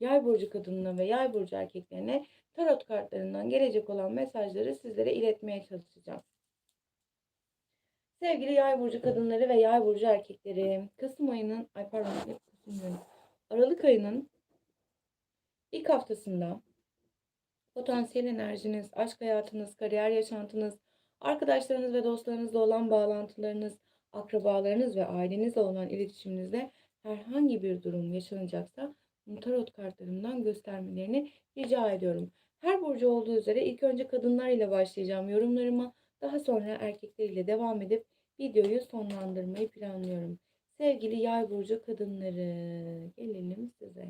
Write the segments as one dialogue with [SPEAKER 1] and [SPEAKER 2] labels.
[SPEAKER 1] Yay burcu kadınına ve yay burcu erkeklerine tarot kartlarından gelecek olan mesajları sizlere iletmeye çalışacağım. Sevgili yay burcu kadınları ve yay burcu erkekleri, Kasım ayının, ay pardon, Kasım diyorum. Aralık ayının ilk haftasında potansiyel enerjiniz, aşk hayatınız, kariyer yaşantınız, arkadaşlarınız ve dostlarınızla olan bağlantılarınız, akrabalarınız ve ailenizle olan iletişiminizde herhangi bir durum yaşanacaksa tarot kartlarımdan göstermelerini rica ediyorum. Her burcu olduğu üzere ilk önce kadınlar ile başlayacağım yorumlarıma. Daha sonra erkekler ile devam edip videoyu sonlandırmayı planlıyorum. Sevgili yay burcu kadınları gelelim size.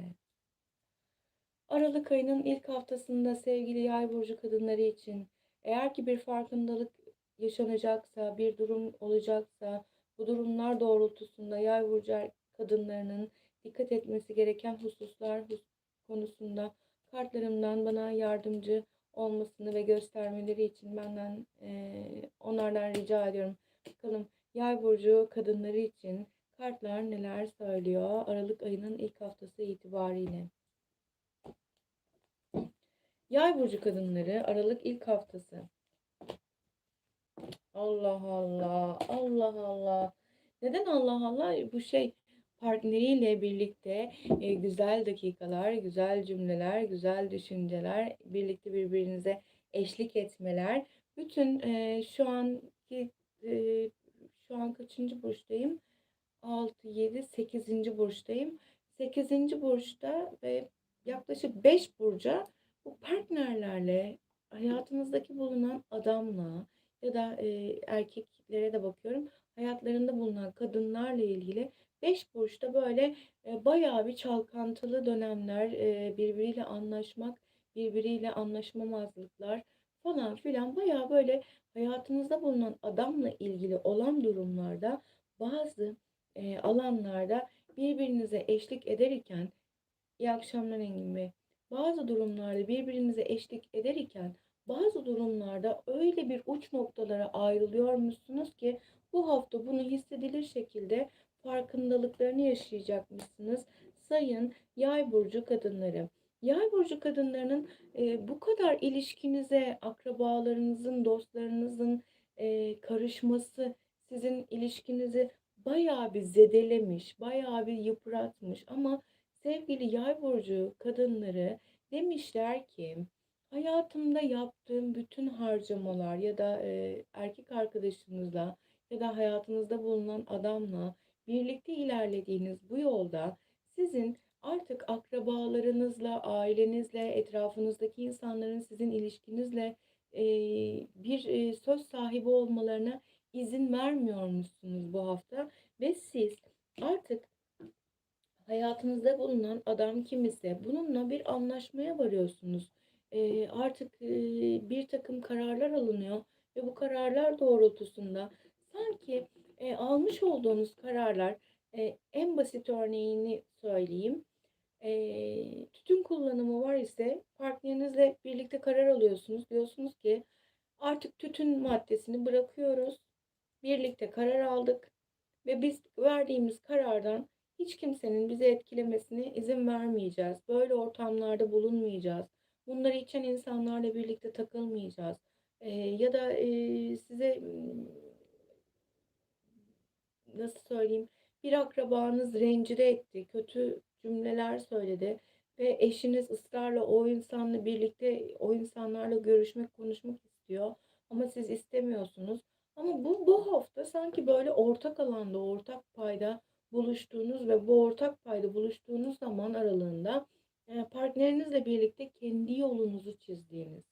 [SPEAKER 1] Aralık ayının ilk haftasında sevgili yay burcu kadınları için eğer ki bir farkındalık yaşanacaksa, bir durum olacaksa bu durumlar doğrultusunda yay burcu kadınlarının dikkat etmesi gereken hususlar hus- konusunda kartlarımdan bana yardımcı olmasını ve göstermeleri için benden eee, onlardan rica ediyorum. Bakalım yay burcu kadınları için kartlar neler söylüyor Aralık ayının ilk haftası itibariyle. Yay burcu kadınları Aralık ilk haftası. Allah Allah, Allah Allah. Neden Allah Allah? Bu şey partneriyle birlikte e, güzel dakikalar, güzel cümleler, güzel düşünceler, birlikte birbirinize eşlik etmeler. Bütün e, şu anki e, şu an kaçıncı burçtayım? 6, 7, 8. burçtayım. 8. burçta ve yaklaşık 5 burca bu partnerlerle hayatınızdaki bulunan adamla ya da e, erkeklere de bakıyorum hayatlarında bulunan kadınlarla ilgili 5 burçta böyle e, bayağı bir çalkantılı dönemler, e, birbiriyle anlaşmak, birbiriyle anlaşmamazlıklar falan filan bayağı böyle hayatınızda bulunan adamla ilgili olan durumlarda bazı e, alanlarda birbirinize eşlik ederken iyi akşamlar Engin Bey. Bazı durumlarda birbirinize eşlik ederken bazı durumlarda öyle bir uç noktalara ayrılıyormuşsunuz ki bu hafta bunu hissedilir şekilde farkındalıklarını yaşayacakmışsınız. Sayın Yay burcu kadınları. Yay burcu kadınlarının e, bu kadar ilişkinize, akrabalarınızın, dostlarınızın e, karışması sizin ilişkinizi bayağı bir zedelemiş, bayağı bir yıpratmış ama sevgili Yay burcu kadınları demişler ki hayatımda yaptığım bütün harcamalar ya da e, erkek arkadaşınızla ya da hayatınızda bulunan adamla birlikte ilerlediğiniz bu yolda sizin artık akrabalarınızla, ailenizle, etrafınızdaki insanların sizin ilişkinizle bir söz sahibi olmalarına izin vermiyormuşsunuz bu hafta ve siz artık hayatınızda bulunan adam kim ise bununla bir anlaşmaya varıyorsunuz. E, artık bir takım kararlar alınıyor ve bu kararlar doğrultusunda sanki e, almış olduğunuz kararlar e, en basit örneğini söyleyeyim. E, tütün kullanımı var ise partnerinizle birlikte karar alıyorsunuz. Diyorsunuz ki artık tütün maddesini bırakıyoruz. Birlikte karar aldık ve biz verdiğimiz karardan hiç kimsenin bizi etkilemesine izin vermeyeceğiz. Böyle ortamlarda bulunmayacağız. Bunları içen insanlarla birlikte takılmayacağız. E, ya da e, size nasıl söyleyeyim bir akrabanız rencide etti, kötü cümleler söyledi ve eşiniz ısrarla o insanla birlikte o insanlarla görüşmek, konuşmak istiyor ama siz istemiyorsunuz. Ama bu bu hafta sanki böyle ortak alanda, ortak payda buluştuğunuz ve bu ortak payda buluştuğunuz zaman aralığında e, partnerinizle birlikte kendi yolunuzu çizdiğiniz,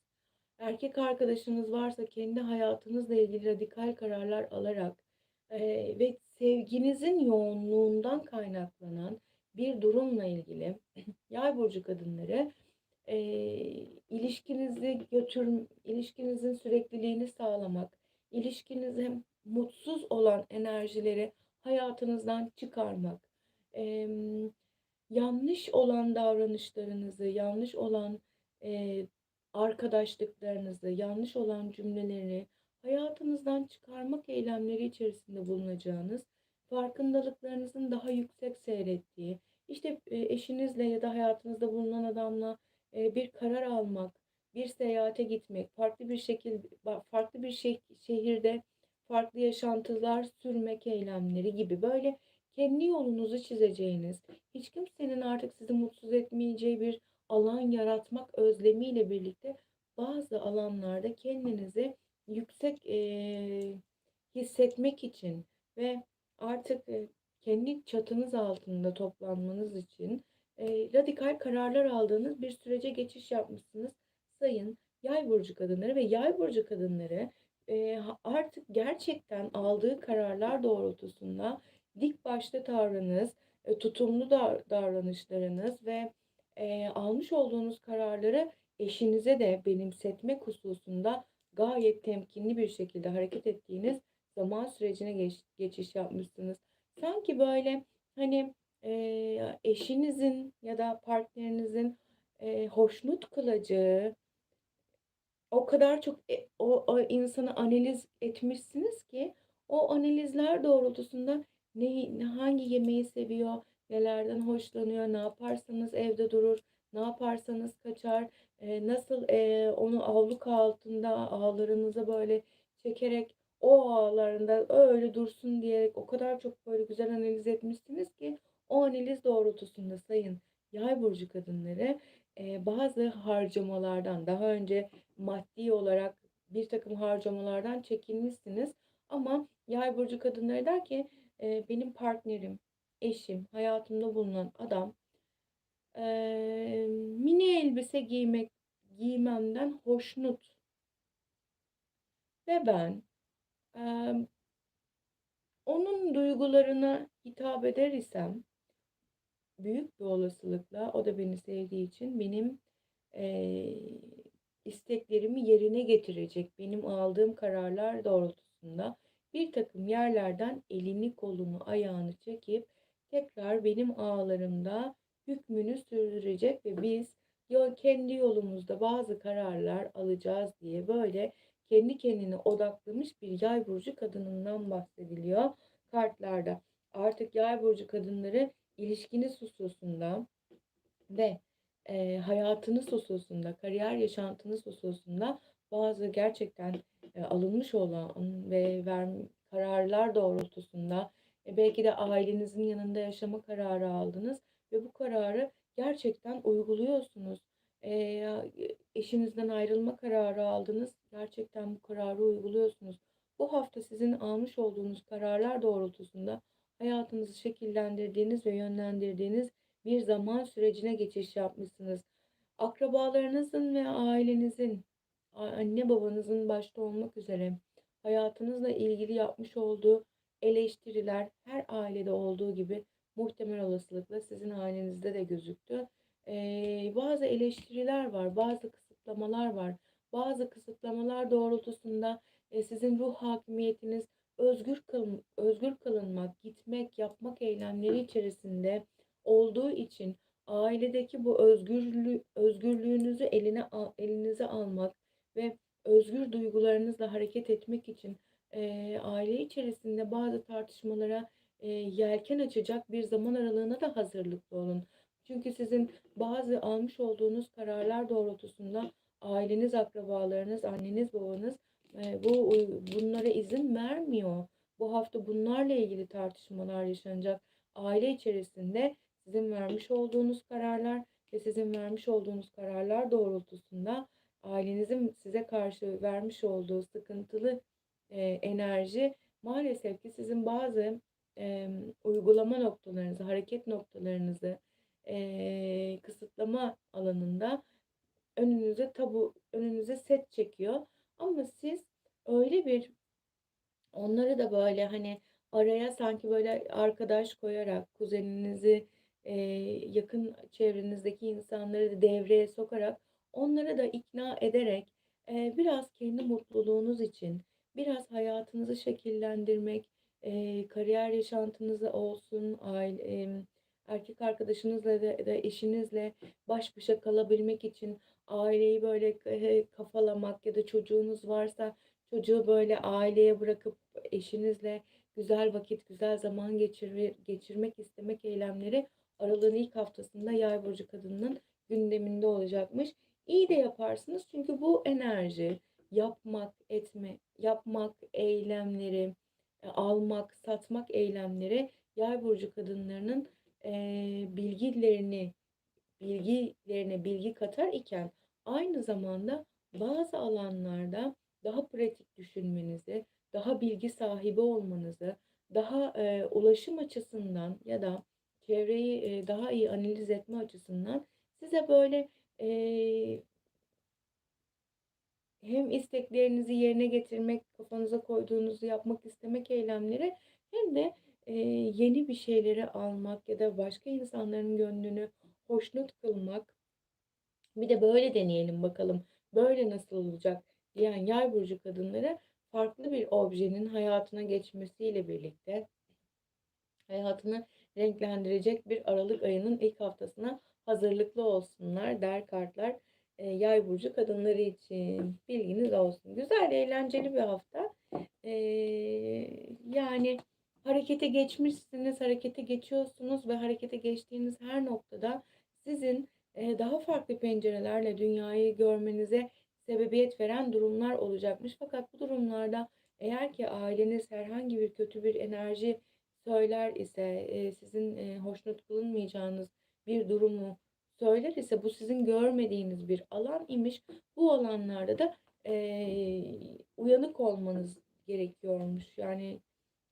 [SPEAKER 1] erkek arkadaşınız varsa kendi hayatınızla ilgili radikal kararlar alarak ve sevginizin yoğunluğundan kaynaklanan bir durumla ilgili yay burcu kadınları e, ilişkinizi götür, ilişkinizin sürekliliğini sağlamak, ilişkinize mutsuz olan enerjileri hayatınızdan çıkarmak, e, yanlış olan davranışlarınızı, yanlış olan e, arkadaşlıklarınızı, yanlış olan cümleleri hayatınızdan çıkarmak eylemleri içerisinde bulunacağınız, farkındalıklarınızın daha yüksek seyrettiği, İşte, eee, eşinizle ya da hayatınızda bulunan adamla, eee, bir karar almak, bir seyahate gitmek, farklı bir şekil ba farklı bir şeh şehirde farklı yaşantılar sürmek eylemleri gibi, böyle, kendi yolunuzu çizeceğiniz, hiç kimsenin artık sizi mutsuz etmeyeceği bir alan yaratmak özlemiyle birlikte bazı alanlarda kendinizi yüksek, eee, hissetmek için ve artık, eee, kendi çatınız altında toplanmanız için, eee, radikal kararlar aldığınız bir sürece geçiş yapmışsınız. Sayın Yay burcu kadınları ve Yay burcu kadınları, ha artık gerçekten aldığı kararlar doğrultusunda dik başlı tavrınız, eee, tutumlu dar davranışlarınız ve, eee, almış olduğunuz kararları eşinize de benimsetmek hususunda gayet temkinli bir şekilde hareket ettiğiniz zaman sürecine geç geçiş yapmışsınız. Sanki böyle, hani, eee, eşinizin ya da partnerinizin, eee, hoşnut kılacağı o kadar çok, e o o insanı analiz etmişsiniz ki o analizler doğrultusunda neyi hangi yemeği seviyor, nelerden hoşlanıyor, ne yaparsanız evde durur, ne yaparsanız kaçar, eee, nasıl, eee, onu abluk altında ağlarınıza böyle çekerek o ağlarında öyle dursun diyerek o kadar çok böyle güzel analiz etmişsiniz ki o analiz doğrultusunda sayın Yay burcu kadınları, eee, bazı harcamalardan daha önce maddi olarak birtakım harcamalardan çekinmişsiniz. Ama Yay burcu kadınları der ki, eee, benim partnerim, eşim, hayatımda bulunan adam, eee, mini elbise giymek giymemden hoşnut. Ve ben, emm onun duygularına hitap eder isem büyük bir olasılıkla o da beni sevdiği için benim, eee, isteklerimi yerine getirecek, benim aldığım kararlar doğrultusunda birtakım yerlerden elini, kolunu, ayağını çekip tekrar benim ağlarımda hükmünü sürdürecek ve biz yo kendi yolumuzda bazı kararlar alacağız diye böyle kendi kendine odaklamış bir Yay burcu kadınından bahsediliyor kartlarda. Artık Yay burcu kadınları ilişkiniz hususunda ve, eee, hayatınız hususunda, kariyer yaşantınız hususunda bazı gerçekten, eee, alınmış olan ve verm kararlar doğrultusunda, e, belki de ailenizin yanında yaşama kararı aldınız ve bu kararı gerçekten uyguluyorsunuz. Ya, eee, eşinizden ayrılma kararı aldınız, gerçekten bu kararı uyguluyorsunuz. Bu hafta sizin almış olduğunuz kararlar doğrultusunda hayatınızı şekillendirdiğiniz ve yönlendirdiğiniz bir zaman sürecine geçiş yapmışsınız. Akrabalarınızın ve ailenizin, anne babanızın başta olmak üzere hayatınızla ilgili yapmış olduğu eleştiriler her ailede olduğu gibi muhtemel olasılıkla sizin ailenizde de gözüktü. Eee, bazı eleştiriler var, bazı kısıtlamalar var. Bazı kısıtlamalar doğrultusunda, eee, sizin ruh hakimiyetiniz özgür kılın özgür kılınmak, gitmek, yapmak eylemleri içerisinde olduğu için ailedeki bu özgürlü özgürlüğünüzü eline elinize almak ve özgür duygularınızla hareket etmek için, eee, aile içerisinde bazı tartışmalara, eee, yelken açacak bir zaman aralığına da hazırlıklı olun. Çünkü sizin bazı almış olduğunuz kararlar doğrultusunda aileniz, akrabalarınız, anneniz, babanız, eee, bu bunlara izin vermiyor. Bu hafta bunlarla ilgili tartışmalar yaşanacak. Aile içerisinde sizin vermiş olduğunuz kararlar ve sizin vermiş olduğunuz kararlar doğrultusunda ailenizin size karşı vermiş olduğu sıkıntılı, eee, enerji maalesef ki sizin bazı, emm, uygulama noktalarınızı, hareket noktalarınızı, eee, kısıtlama alanında önünüze tabu önünüze set çekiyor. Ama siz öyle bir onları da böyle, hani, araya sanki böyle arkadaş koyarak, kuzeninizi, eee, yakın çevrenizdeki insanları da devreye sokarak, onları da ikna ederek, eee, biraz kendi mutluluğunuz için, biraz hayatınızı şekillendirmek, eee, kariyer yaşantınızı olsun, aile emm, erkek arkadaşınızla da ya da eşinizle baş başa kalabilmek için aileyi böyle eee, kafalamak ya da çocuğunuz varsa çocuğu böyle aileye bırakıp eşinizle güzel vakit, güzel zaman geçirme geçirmek istemek eylemleri Aralığın ilk haftasında Yay burcu kadınının gündeminde olacakmış. İyi de yaparsınız çünkü bu enerji, yapmak, etme, yapmak eylemleri, e, almak, satmak eylemleri Yay burcu kadınlarının e, bilgilerini bilgilerine bilgi katar iken aynı zamanda bazı alanlarda daha pratik düşünmenizi, daha bilgi sahibi olmanızı, daha e, ulaşım açısından ya da çevreyi e, daha iyi analiz etme açısından size böyle e, hem isteklerinizi yerine getirmek, kafanıza koyduğunuzu yapmak istemek eylemleri hem de e, yeni bir şeyleri almak ya da başka insanların gönlünü hoşnut kılmak. Bir de böyle deneyelim bakalım. Böyle nasıl olacak diyen yay burcu kadınları farklı bir objenin hayatına geçmesiyle birlikte hayatını renklendirecek bir Aralık ayının ilk haftasına hazırlıklı olsunlar der kartlar e, yay burcu kadınları için bilginiz olsun. Güzel, eğlenceli bir hafta. E, yani harekete geçmişsiniz, harekete geçiyorsunuz ve harekete geçtiğiniz her noktada sizin e, daha farklı pencerelerle dünyayı görmenize sebebiyet veren durumlar olacakmış. Fakat bu durumlarda eğer ki aileniz herhangi bir kötü bir enerji söyler ise, e, sizin e, hoşnut kılınmayacağınız bir durumu söyler ise bu sizin görmediğiniz bir alan imiş. Bu alanlarda da e, uyanık olmanız gerekiyormuş. Yani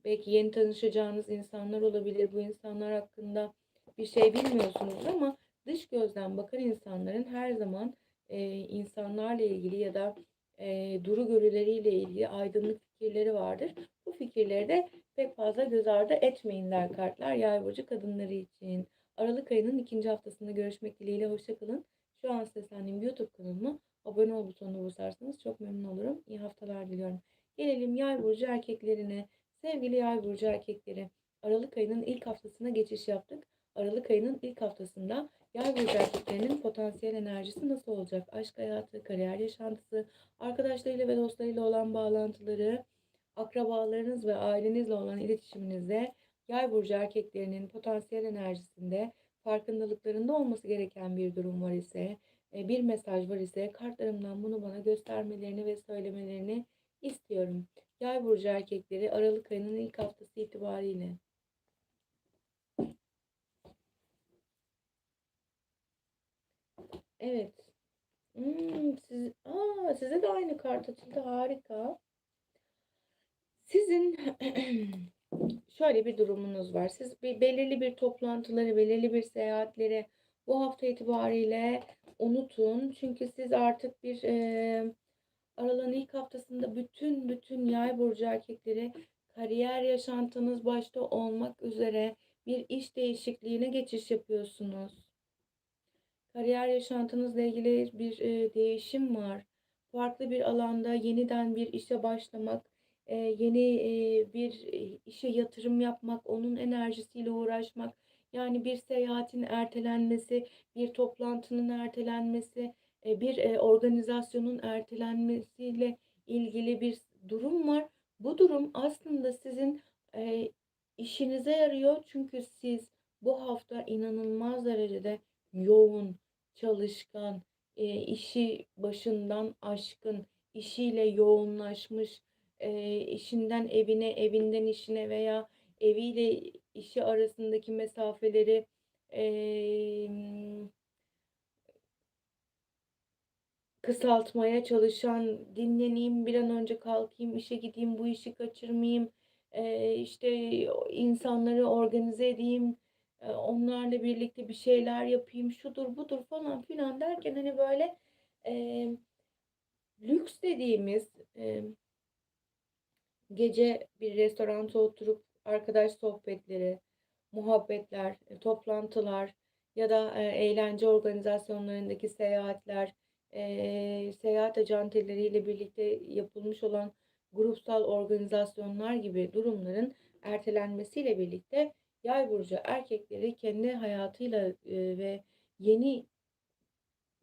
[SPEAKER 1] belki yeni tanışacağınız insanlar olabilir. Bu insanlar hakkında bir şey bilmiyorsunuz ama dış gözden bakan insanların her zaman e, insanlarla ilgili ya da e, duru görüleriyle ilgili aydınlık fikirleri vardır. Bu fikirleri de pek fazla göz ardı etmeyin der kartlar yay burcu kadınları için. Aralık ayının ikinci haftasında görüşmek dileğiyle hoşçakalın. Şu an seslendiğim YouTube kanalıma abone ol butonuna basarsanız çok memnun olurum. İyi haftalar diliyorum. Gelelim yay burcu erkeklerine. Sevgili yay burcu erkekleri. Aralık ayının ilk haftasına geçiş yaptık. Aralık ayının ilk haftasında yay burcu erkeklerinin potansiyel enerjisi nasıl olacak? Aşk hayatı, kariyer yaşantısı, arkadaşlarıyla ve dostlarıyla olan bağlantıları, akrabalarınız ve ailenizle olan iletişiminizde Yay burcu erkeklerinin potansiyel enerjisinde farkındalıklarında olması gereken bir durum var ise, e, bir mesaj var ise kartlarımdan bunu bana göstermelerini ve söylemelerini istiyorum. Yay burcu erkekleri Aralık ayının ilk haftası itibariyle. Evet. Hmm, siz, aa, size de aynı kart açıldı. Harika. Sizin şöyle bir durumunuz var. Siz bir belirli bir toplantıları, belirli bir seyahatleri bu hafta itibariyle unutun. Çünkü siz artık bir e, aralığın ilk haftasında bütün bütün yay burcu erkekleri kariyer yaşantınız başta olmak üzere bir iş değişikliğine geçiş yapıyorsunuz. Kariyer yaşantınızla ilgili bir e, değişim var. Farklı bir alanda yeniden bir işe başlamak, e, yeni e, bir işe yatırım yapmak, onun enerjisiyle uğraşmak, yani bir seyahatin ertelenmesi, bir toplantının ertelenmesi, e, bir e, organizasyonun ertelenmesiyle ilgili bir durum var. Bu durum aslında sizin e, işinize yarıyor çünkü siz bu hafta inanılmaz derecede yoğun, çalışkan, e, işi başından aşkın, işiyle yoğunlaşmış, e, işinden evine, evinden işine veya eviyle işi arasındaki mesafeleri e, kısaltmaya çalışan, dinleneyim, bir an önce kalkayım, işe gideyim, bu işi kaçırmayayım, e, işte insanları organize edeyim, e, onlarla birlikte bir şeyler yapayım, şudur budur falan filan. derken hani böyle e, lüks dediğimiz e, gece bir restoranta oturup arkadaş sohbetleri, muhabbetler, e, toplantılar ya da e, eğlence organizasyonlarındaki seyahatler, e, seyahat ajanteleriyle birlikte yapılmış olan grupsal organizasyonlar gibi durumların ertelenmesiyle birlikte yay burcu erkekleri kendi hayatıyla e, ve yeni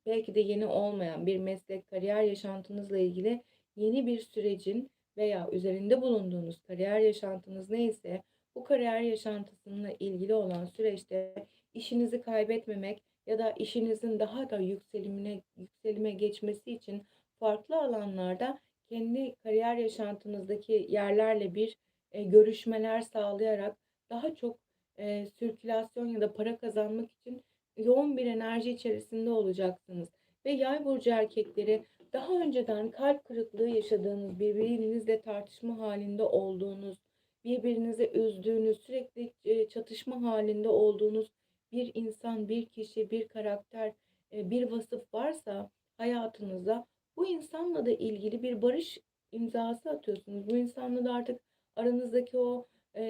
[SPEAKER 1] belki de yeni olmayan bir meslek, kariyer yaşantınızla ilgili yeni bir sürecin veya üzerinde bulunduğunuz kariyer yaşantınız neyse bu kariyer yaşantısıyla ilgili olan süreçte işinizi kaybetmemek ya da işinizin daha da yükselimine yükselime geçmesi için farklı alanlarda kendi kariyer yaşantınızdaki yerlerle bir e, görüşmeler sağlayarak daha çok e, sirkülasyon ya da para kazanmak için yoğun bir enerji içerisinde olacaksınız. Ve yay burcu erkekleri daha önceden kalp kırıklığı yaşadığınız, birbirinizle tartışma halinde olduğunuz, birbirinizi üzdüğünüz, sürekli e, çatışma halinde olduğunuz bir insan, bir kişi, bir karakter, e, bir vasıf varsa hayatınızda bu insanla da ilgili bir barış imzası atıyorsunuz. Bu insanla da artık aranızdaki o e,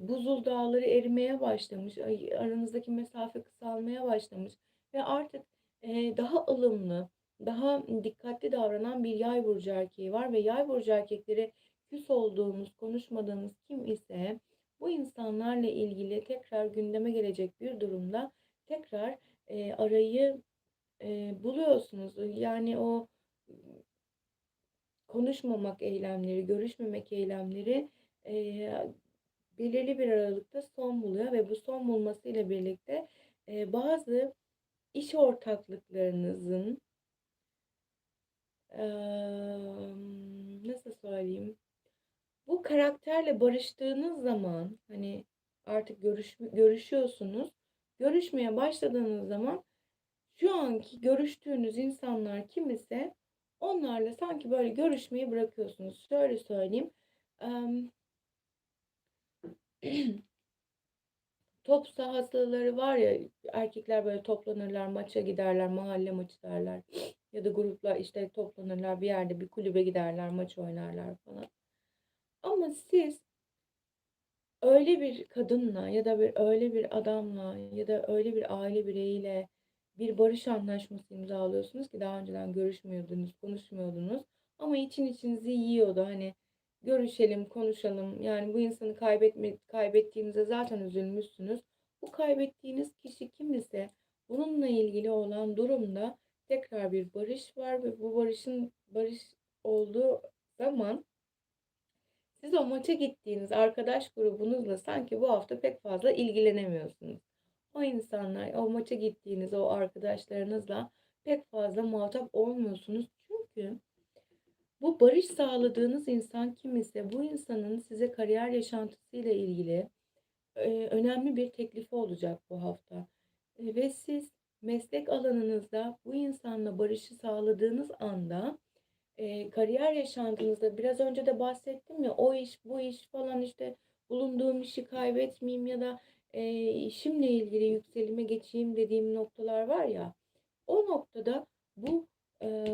[SPEAKER 1] buzul dağları erimeye başlamış, aranızdaki mesafe kısalmaya başlamış ve artık e, daha ılımlı, daha dikkatli davranan bir yay burcu erkeği var ve yay burcu erkekleri küs olduğunuz, konuşmadığınız kim ise bu insanlarla ilgili tekrar gündeme gelecek bir durumda tekrar e, arayı e, buluyorsunuz. Yani o konuşmamak eylemleri, görüşmemek eylemleri e, belirli bir aralıkta son buluyor ve bu son bulmasıyla birlikte e, bazı iş ortaklıklarınızın e, nasıl söyleyeyim bu karakterle barıştığınız zaman hani artık görüş, görüşüyorsunuz. Görüşmeye başladığınız zaman şu anki görüştüğünüz insanlar kim ise onlarla sanki böyle görüşmeyi bırakıyorsunuz. Şöyle söyleyeyim. top sahaları var ya erkekler böyle toplanırlar maça giderler mahalle maçı derler ya da gruplar işte toplanırlar bir yerde bir kulübe giderler maç oynarlar falan. Ama siz öyle bir kadınla ya da bir öyle bir adamla ya da öyle bir aile bireyiyle bir barış anlaşması imzalıyorsunuz ki daha önceden görüşmüyordunuz, konuşmuyordunuz ama için içinizi yiyordu hani görüşelim, konuşalım. Yani bu insanı kaybetme, kaybettiğinize zaten üzülmüşsünüz. Bu kaybettiğiniz kişi kim ise bununla ilgili olan durumda tekrar bir barış var ve bu barışın barış olduğu zaman siz o maça gittiğiniz arkadaş grubunuzla sanki bu hafta pek fazla ilgilenemiyorsunuz. O insanlar, o maça gittiğiniz o arkadaşlarınızla pek fazla muhatap olmuyorsunuz. Çünkü bu barış sağladığınız insan kim ise bu insanın size kariyer yaşantısıyla ilgili önemli bir teklifi olacak bu hafta. Ve siz meslek alanınızda bu insanla barışı sağladığınız anda e, kariyer yaşantınızda biraz önce de bahsettim ya o iş bu iş falan işte bulunduğum işi kaybetmeyeyim ya da e, işimle ilgili yükselime geçeyim dediğim noktalar var ya o noktada bu e,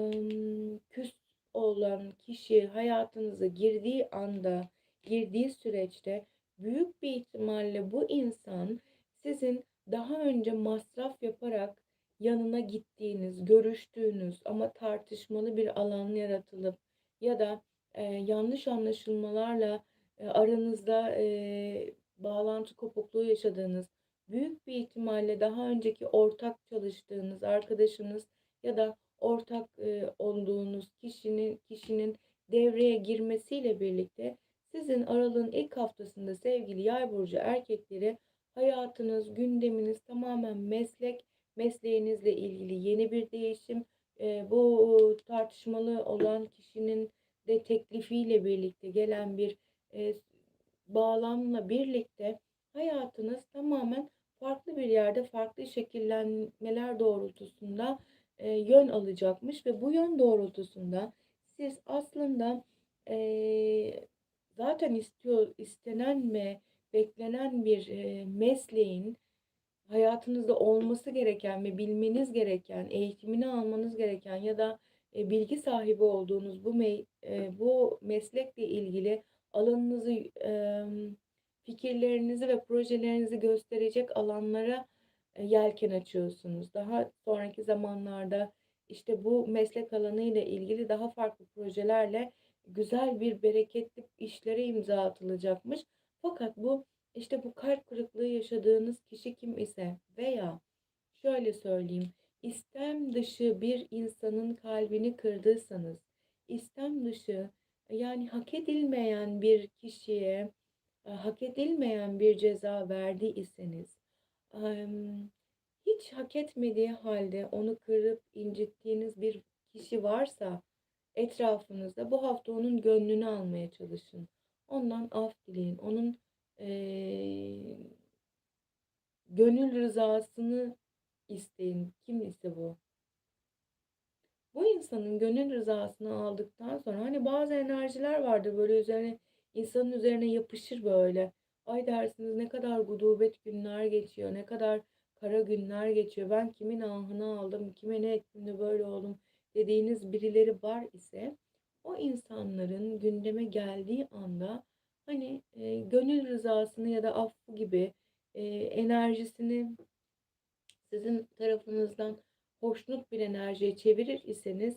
[SPEAKER 1] küs olan kişi hayatınıza girdiği anda girdiği süreçte büyük bir ihtimalle bu insan sizin daha önce masraf yaparak yanına gittiğiniz, görüştüğünüz ama tartışmalı bir alan yaratılıp ya da e, yanlış anlaşılmalarla e, aranızda e, bağlantı kopukluğu yaşadığınız, büyük bir ihtimalle daha önceki ortak çalıştığınız arkadaşınız ya da ortak e, olduğunuz kişinin kişinin devreye girmesiyle birlikte sizin aralığın ilk haftasında sevgili yay burcu erkekleri hayatınız, gündeminiz tamamen meslek mesleğinizle ilgili yeni bir değişim, e, bu tartışmalı olan kişinin de teklifiyle birlikte gelen bir e, bağlamla birlikte hayatınız tamamen farklı bir yerde farklı şekillenmeler doğrultusunda e, yön alacakmış ve bu yön doğrultusunda siz aslında zaten istiyor istenen ve beklenen bir mesleğin hayatınızda olması gereken ve bilmeniz gereken, eğitimini almanız gereken ya da e, bilgi sahibi olduğunuz bu me e, bu meslekle ilgili alanınızı, e, fikirlerinizi ve projelerinizi gösterecek alanlara e, yelken açıyorsunuz. Daha sonraki zamanlarda işte bu meslek alanı ile ilgili daha farklı projelerle güzel bir bereketli işlere imza atılacakmış. Fakat bu işte bu kalp kırıklığı yaşadığınız kişi kim ise veya şöyle söyleyeyim, istem dışı bir insanın kalbini kırdıysanız, istem dışı yani hak edilmeyen bir kişiye e, hak edilmeyen bir ceza verdiyseniz, hiç hak etmediği halde onu kırıp incittiğiniz bir kişi varsa etrafınızda bu hafta onun gönlünü almaya çalışın. Ondan af dileyin. Onun eee, gönül rızasını isteyin. Kim ise bu. Bu insanın gönül rızasını aldıktan sonra hani bazı enerjiler vardır böyle üzerine insanın üzerine yapışır böyle. Ay dersiniz ne kadar gudubet günler geçiyor, ne kadar kara günler geçiyor. Ben kimin ahını aldım, kime ne ettim de böyle oldum dediğiniz birileri var ise o insanların gündeme geldiği anda hani e, gönül rızasını ya da affı gibi e, enerjisini sizin tarafınızdan hoşnut bir enerjiye çevirir iseniz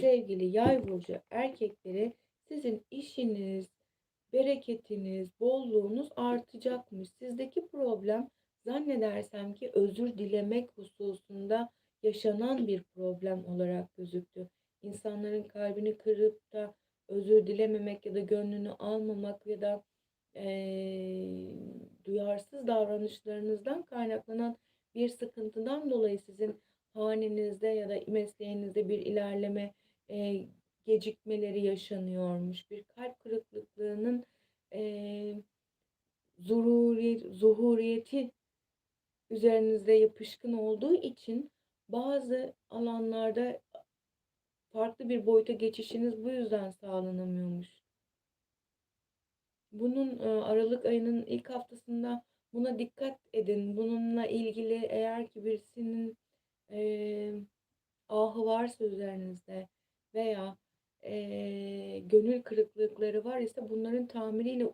[SPEAKER 1] sevgili yay burcu erkekleri sizin işiniz, bereketiniz, bolluğunuz artacakmış. Sizdeki problem zannedersem ki özür dilemek hususunda yaşanan bir problem olarak gözüktü. İnsanların kalbini kırıp da özür dilememek ya da gönlünü almamak ya da eee, duyarsız davranışlarınızdan kaynaklanan bir sıkıntıdan dolayı sizin hanenizde ya da mesleğinizde bir ilerleme e, gecikmeleri yaşanıyormuş. Bir kalp kırıklıklarının e, zururi, zuhuriyeti üzerinizde yapışkın olduğu için bazı alanlarda farklı bir boyuta geçişiniz bu yüzden sağlanamıyormuş. Bunun e, Aralık ayının ilk haftasında buna dikkat edin. Bununla ilgili eğer ki birisinin e, ahı varsa üzerinizde veya e, gönül kırıklıkları var ise bunların tamiriyle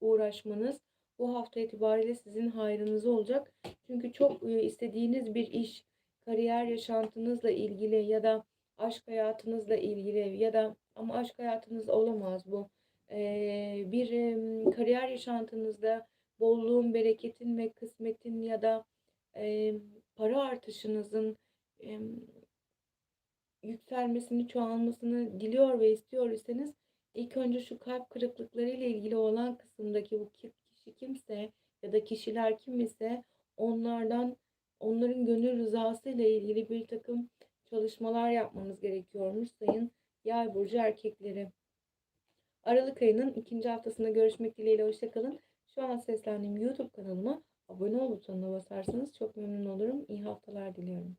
[SPEAKER 1] uğraşmanız bu hafta itibariyle sizin hayrınıza olacak. Çünkü çok e, istediğiniz bir iş, kariyer yaşantınızla ilgili ya da aşk hayatınızla ilgili ya da ama aşk hayatınız olamaz bu. Ee, bir e, kariyer yaşantınızda bolluğun, bereketin ve kısmetin ya da e, para artışınızın e, yükselmesini, çoğalmasını diliyor ve istiyor iseniz ilk önce şu kalp kırıklıkları ile ilgili olan kısımdaki bu kişi kimse ya da kişiler kim ise onlardan onların gönül rızası ile ilgili bir takım çalışmalar yapmanız gerekiyormuş sayın yay burcu erkekleri. Aralık ayının ikinci haftasında görüşmek dileğiyle hoşçakalın. Şu an seslendiğim YouTube kanalıma abone ol butonuna basarsanız çok memnun olurum. İyi haftalar diliyorum.